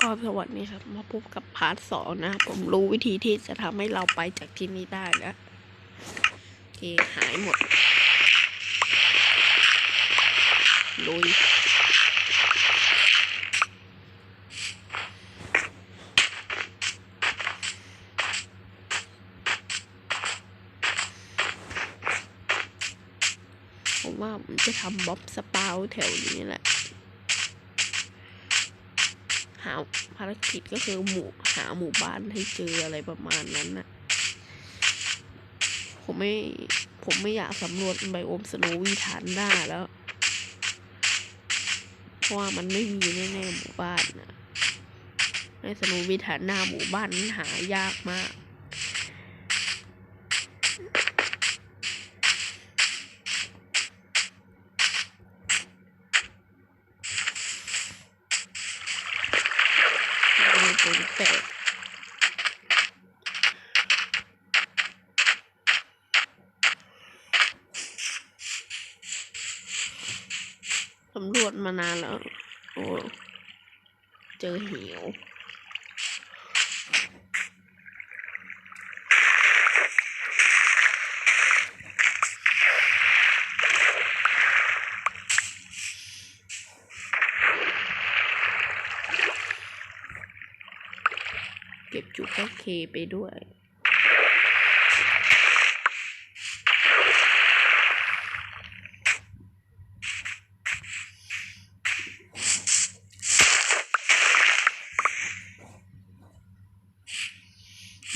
ก็สวัสดีครับ มาพบกับพาร์ทสองนะผมรู้วิธีที่จะทำให้เราไปจากที่นี่ได้แล้วโอเคหายหมดลุยผมว่าผมจะทำบ๊อบสปาวแถวนี้แหละ หาภารกิจก็คือหมู่หาหมู่บ้านให้เจออะไรประมาณนั้นน่ะ ผมไม่ ผมไม่อยากสำรวจไบโอมสโนวีฐานหน้าแล้ว เพราะว่ามันไม่มีแน่ๆหมู่บ้านนะในสโนวีฐานหน้าหมู่บ้านนั้นหายากมาก สำรวจมานานแล้ว โอ้เจอเหวเก็บจุกก็เคไปด้วย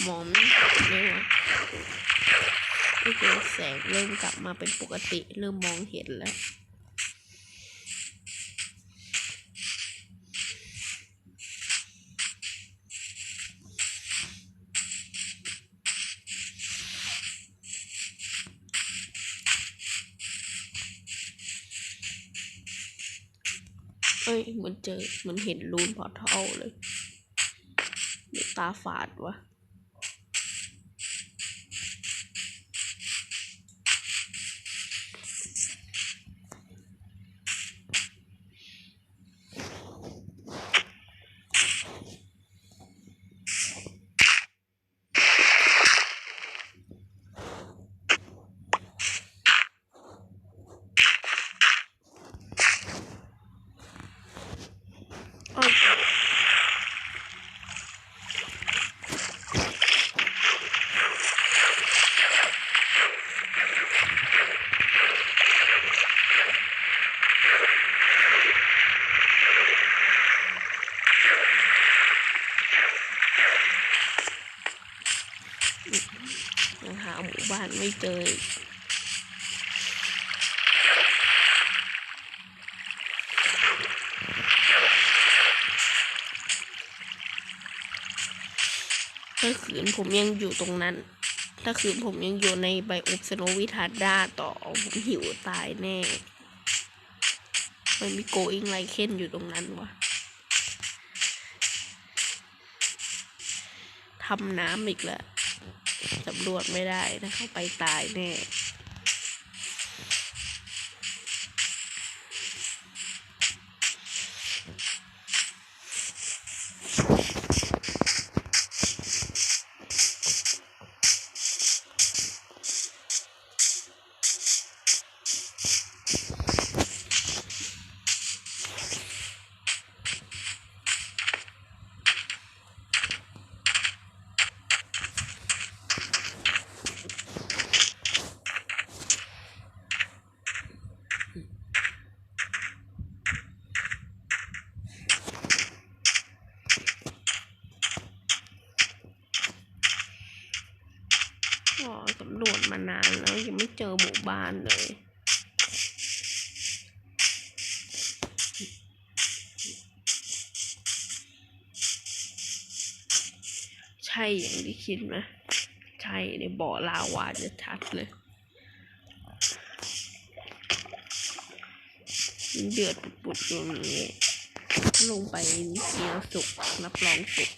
มองไม่เห็นเลยวะโอเคแสง เริ่มกลับมาเป็นปกติ เริ่มมองเห็นแล้วเอ้ยเหมือนเจอเหมือนเห็นรูนพอร์ทัลเลย ตาฝาดวะ หาหมู่บ้านไม่เจอถ้าขืนผมยังอยู่ตรงนั้น ถ้าขืนผมยังอยู่ในไบโอมสโนวิทาด้าต่อผมหิวตายแน่ มันมีโกอิงไลเคนอยู่ตรงนั้นวะทำน้ำอีกแล้ว สำรวจไม่ได้ถ้าเข้าไปตายแน่ำรวจมานานแล้วยังไม่เจอหมู่บ้านเลย ใช่อย่างที่คิดไหมใช่ในบ่อลาวาจะชัดเลยเดือดปุดๆอย่างนี้ลงไปเดียวสุกรับรองสุก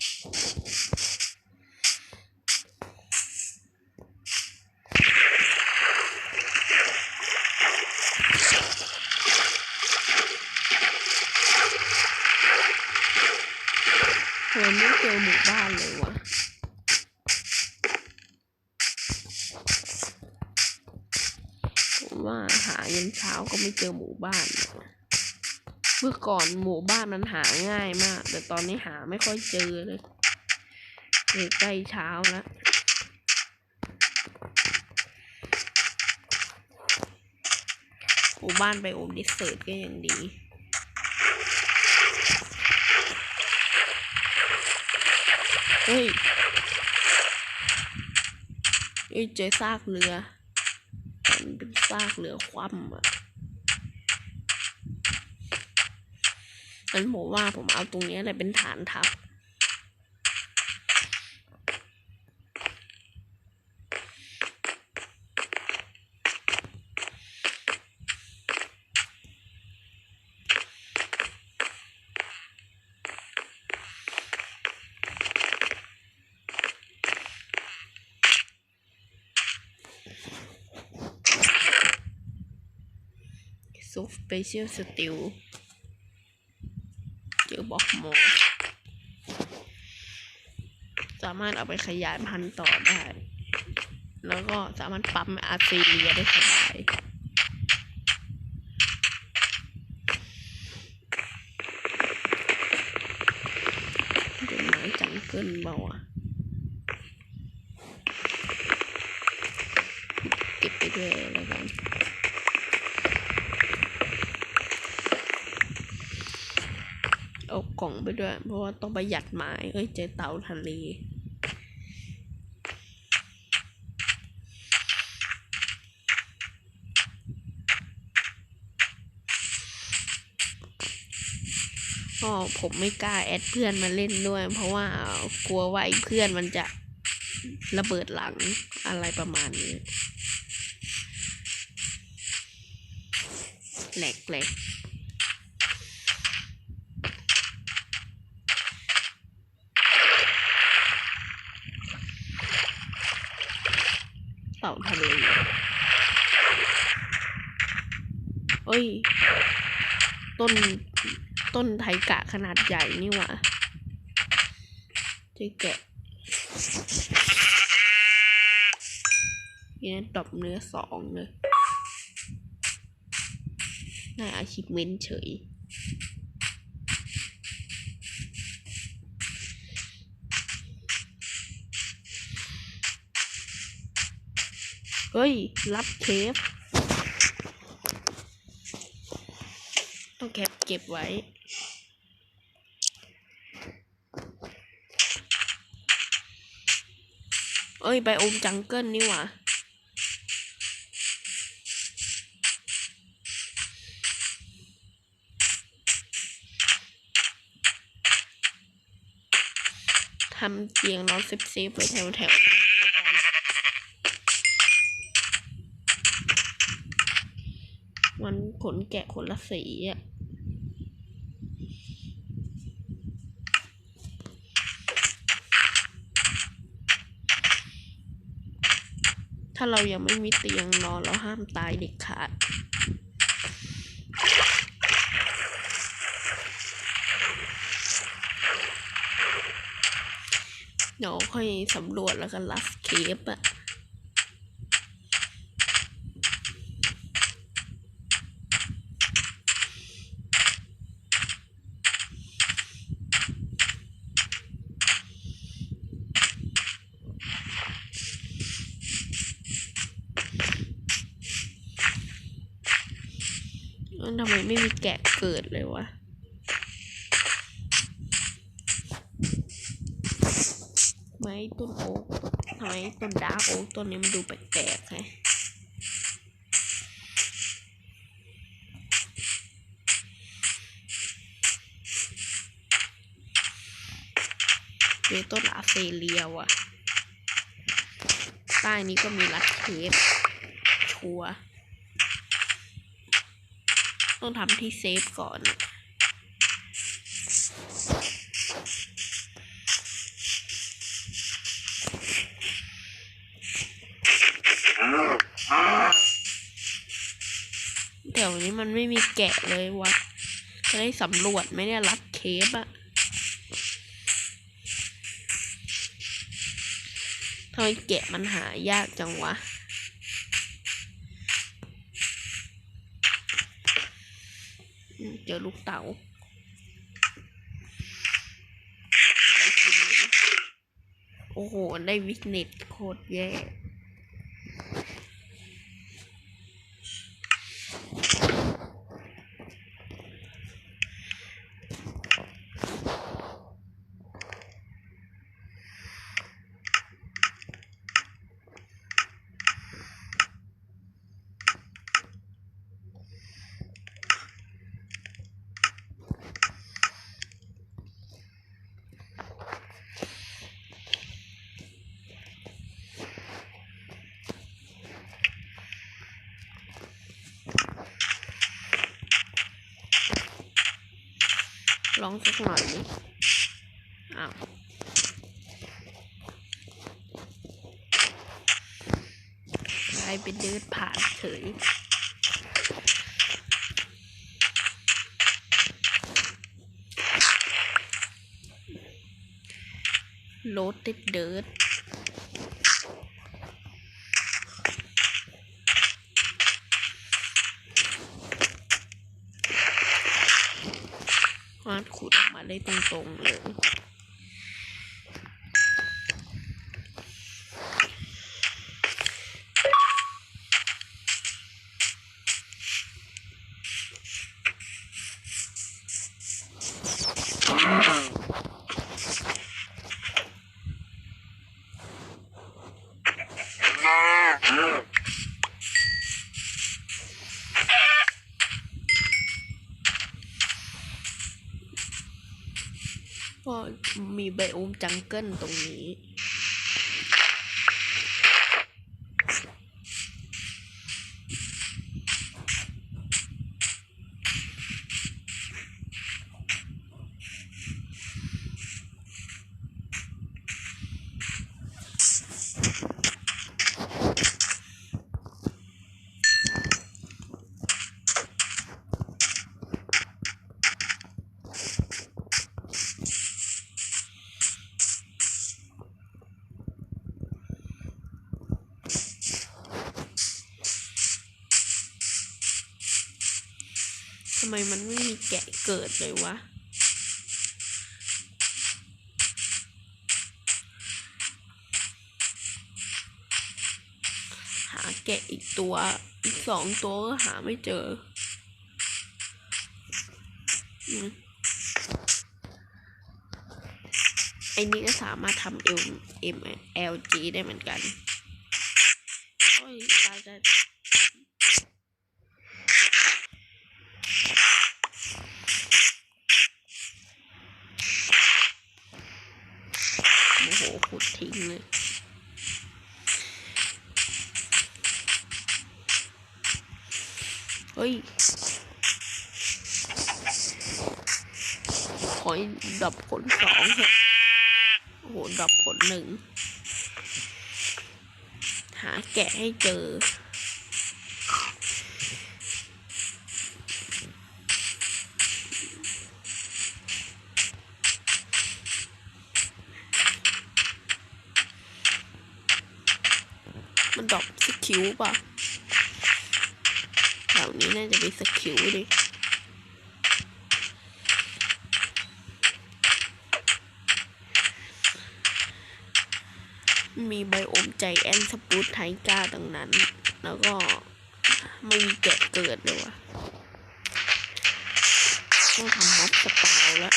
เช้าก็ไม่เจอหมู่บ้าน เมื่อก่อนหมู่บ้านมันหาง่ายมาก แต่ตอนนี้หาไม่ค่อยเจอเลยเออใกล้เช้าแล้วหมู่บ้านไปโอมดิสเซิร์ตก็ยังดีเฮ้ยเฮ้ยเจอซากเรือ ซากเรือคว่ำอะงั้นผมว่าผมเอาตรงนี้แหละเป็นฐานทัพ ซุปสเปเชียลสติลเจอบอกโมสสามารถเอาไปขยายพันธุ์ต่อได้ แล้วก็สามารถปั๊มอาร์ซีเรียได้สบายเป็นไม้จังเกิลเบาอะเก็บไปด้วยแล้ว กล่องไปด้วย เพราะว่าต้องประหยัดไม้เอ้ยเจอเต่าทะเลก็ผมไม่กล้าแอดเพื่อนมาเล่นด้วย เพราะว่ากลัวว่าไอ้เพื่อนมันจะระเบิดหลังอะไรประมาณนี้แหลกแหลก ต่าทะเลเอ้ย ต้น ต้นไทกะขนาดใหญ่นี่หว่าจะแกะนี่นะดอปเนื้อสองเลยได้อาชิพเมนเฉย เฮ้ย รับเคฟ ต้องแคปเก็บไว้ เอ้ย ไปอมจังเกิลนี่หว่าทำเตียงนอนเซฟๆไว้แถวๆ มัน ขนแกะขนละสีอะถ้าเรายังไม่มีเตียงนอนเราห้ามตายเด็ดขาด เดี๋ยวค่อยสำรวจแล้วก็ลัสเคปอะ ทำไมไม่มีแกะเกิดเลยวะไม้ต้นโอ๊กทำไมต้นดาร์กโอ๊กต้นนี้มันดูแปลกๆไงเจอต้นอาเฟเลียว่ะ ใต้นี้ก็มีรัดเคปชัวร์ ต้องทำที่เซฟก่อนเดี๋ยวนี้มันไม่มีแกะเลยวะจะได้สำรวจไม่ได้ยรัดเคปอะทำไมแกะมันหายากจังวะ เจอลูกเต๋าโอ้โห ได้วิกเน็ตโคตรแย่ ลองสักหน่อยดิอ้าวใครเป็นเดินผ่านเฉยโรดติดเดิร์ วาดขุดออกมาได้ตรงๆเลย ก็มีไบโอมจังเกิลตรงนี้ำไมมันไม่มีแกะเกิดเลยวะ หาแกะอีกตัว อีกสองตัวก็หาไม่เจออืมไอ้นี่ก็สามารถทำ M M L G ได้เหมือนกัน โอ้ยตายจะโมโหขุด ทิ้งเลยเฮ้ยขอให้ดับผลสองเถอะโอ้โหดับผลหนึ่ง หาแกะให้เจอ มันดรอปสกิลป่ะแถวนี้น่าจะมีสกิลดิมีไบโอมใจแอนสปูตไทก้าดังนั้น แล้วก็ไม่มีแกะเกิดเลยวะต้องทำม็อบสปาวแล้ว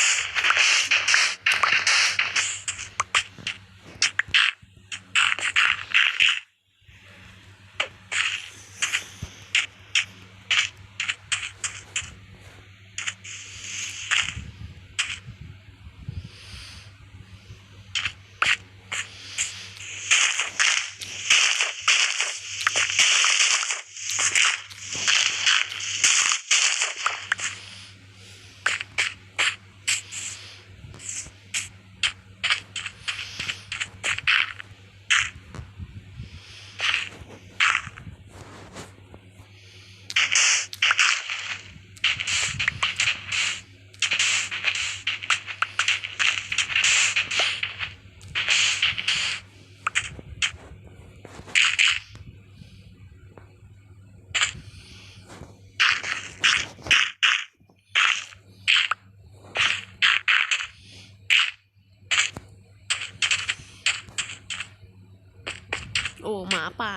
มาป่า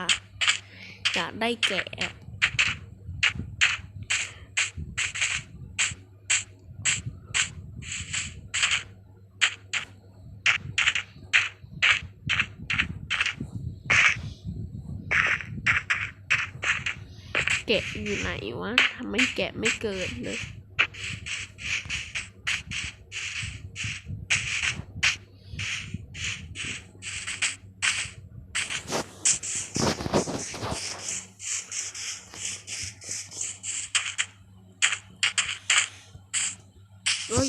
อยากได้แกะแกะอยู่ไหนวะทำไมแกะไม่เกิดเลย เฮ้ย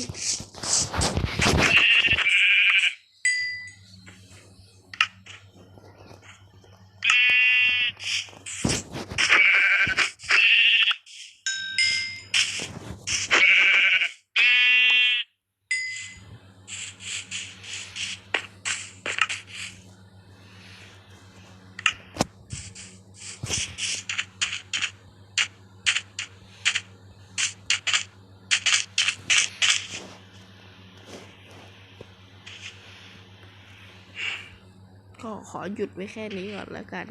ก็ขอ หยุดไว้แค่นี้ก่อนแล้วกัน